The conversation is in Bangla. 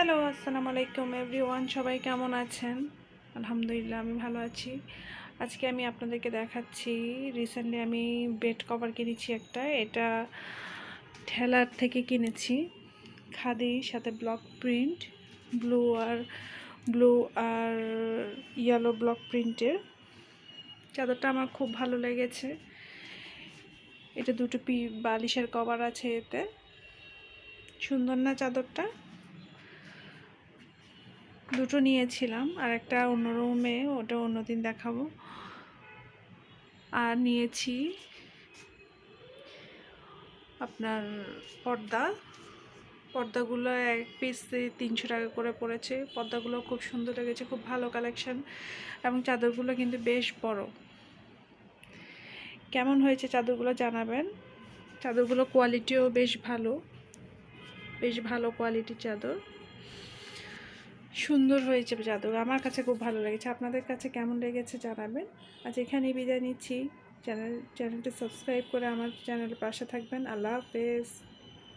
হ্যালো আসসালামু আলাইকুম এভরিওয়ান সবাই কেমন আছেন? আলহামদুলিল্লাহ, আমি ভালো আছি। আজকে আমি আপনাদেরকে দেখাচ্ছি রিসেন্টলি আমি বেড কভার কিনেছি একটা। এটা ঠেলার থেকে কিনেছি। খাদি, সাথে ব্লক প্রিন্ট ব্লু আর ব্লু আর ইয়েলো ব্লক প্রিন্টের চাদরটা আমার খুব ভালো লেগেছে। এটা দুটো পি বালিশের কভার আছে এতে। সুন্দর না চাদরটা? দুটো নিয়েছিলাম, আর একটা অন্য রুমে, ওটা অন্যদিন দেখাবো। আর নিয়েছি আপনার পর্দা। পর্দাগুলো এক পিস তিনশো টাকা করে পড়েছে। পর্দাগুলো খুব সুন্দর লেগেছে, খুব ভালো কালেকশন এবং চাদরগুলো কিন্তু বেশ বড়। কেমন হয়েছে চাদরগুলো জানাবেন? চাদরগুলো কোয়ালিটিও বেশ ভালো বেশ ভালো কোয়ালিটির চাদর। সুন্দর হয়েছে চাদর আমার কাছে খুব ভালো লেগেছে। আপনাদের কাছে কেমন লেগেছে জানাবেন। আজ এখানেই বিদায় নিচ্ছি। চ্যানেল চ্যানেলটি সাবস্ক্রাইব করে আমার চ্যানেলের পাশে থাকবেন। আল্লাহ হাফেজ।